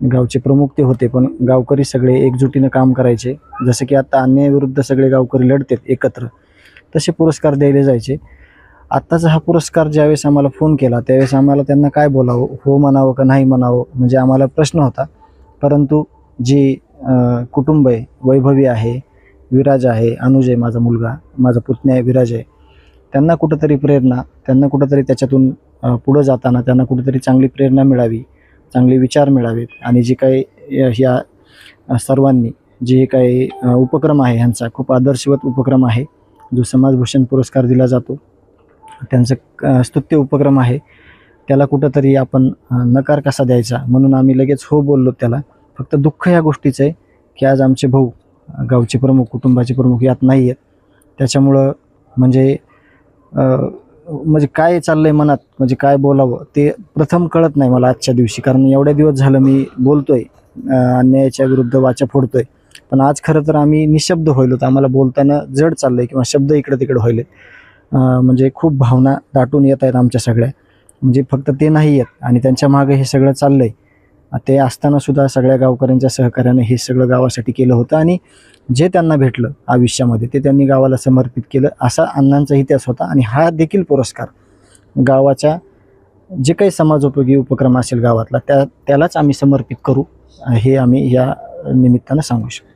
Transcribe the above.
गावचे प्रमुख ते होते पण गावकरी सगळे एकजुटीनं काम करायचे. जसं की आता अन्यायाविरुद्ध सगळे गावकरी लढतात एकत्र तसे पुरस्कार द्यायला जायचे. आत्ताचा हा पुरस्कार ज्यावेळेस आम्हाला फोन केला त्यावेळेस आम्हाला त्यांना काय बोलावं हो म्हणावं का नाही म्हणावं म्हणजे आम्हाला प्रश्न होता. परंतु जी कुटुंब आहे वैभवी आहे विराज आहे अनुज आहे माझा मुलगा माझा पुतण्या आहे विराज आहे त्यांना कुठंतरी प्रेरणा त्यांना कुठंतरी त्याच्यातून पुढं जाताना त्यांना कुठंतरी चांगली प्रेरणा मिळावी चांगले विचार मिळावेत आणि जे काही या ह्या सर्वांनी जे काही उपक्रम आहे ह्यांचा खूप आदर्शवत उपक्रम आहे जो समाजभूषण पुरस्कार दिला जातो. त्यांचं स्तुत्य उपक्रम आहे. त्याला कुठंतरी आपण नकार कसा द्यायचा? म्हणून आम्ही लगेच हो बोललो त्याला. फक्त दुःख या गोष्टीचं आहे की आज आमचे भाऊ गावचे प्रमुख कुटुंबाचे प्रमुख यात नाही आहेत त्याच्यामुळं म्हणजे म्हणजे काय चाललंय मनात? म्हणजे काय बोलावं? ते प्रथम कळत नाही मला आजच्या दिवशी. कारण एवढ्या दिवस झालं मी बोलतोय अन्यायाच्या विरुद्ध वाचा फोडतोय. पण आज खरं तर आम्ही निशब्द होईल तर आम्हाला बोलताना जड चाललंय किंवा शब्द इकडे तिकडे व्हायले म्हणजे खूप भावना दाटून येत आहेत आमच्या सगळ्या. म्हणजे फक्त ते नाही येत. आणि त्यांच्या मागे हे सगळं चाललंय. ते असताना सुद्धा सगळ्या गावकऱ्यांच्या सहकार्याने हे सगळं गावासाठी केलं होतं. आणि जे त्यांना भेटलं आयुष्यामध्ये ते त्यांनी गावाला समर्पित केलं असा अण्णांचा इतिहास होता. आणि हा देखील पुरस्कार गावाच्या जे काही समाजोपयोगी उपक्रम असेल गावातला त्या त्यालाच आम्ही समर्पित करू. हे आम्ही या निमित्तानं सांगू शकतो.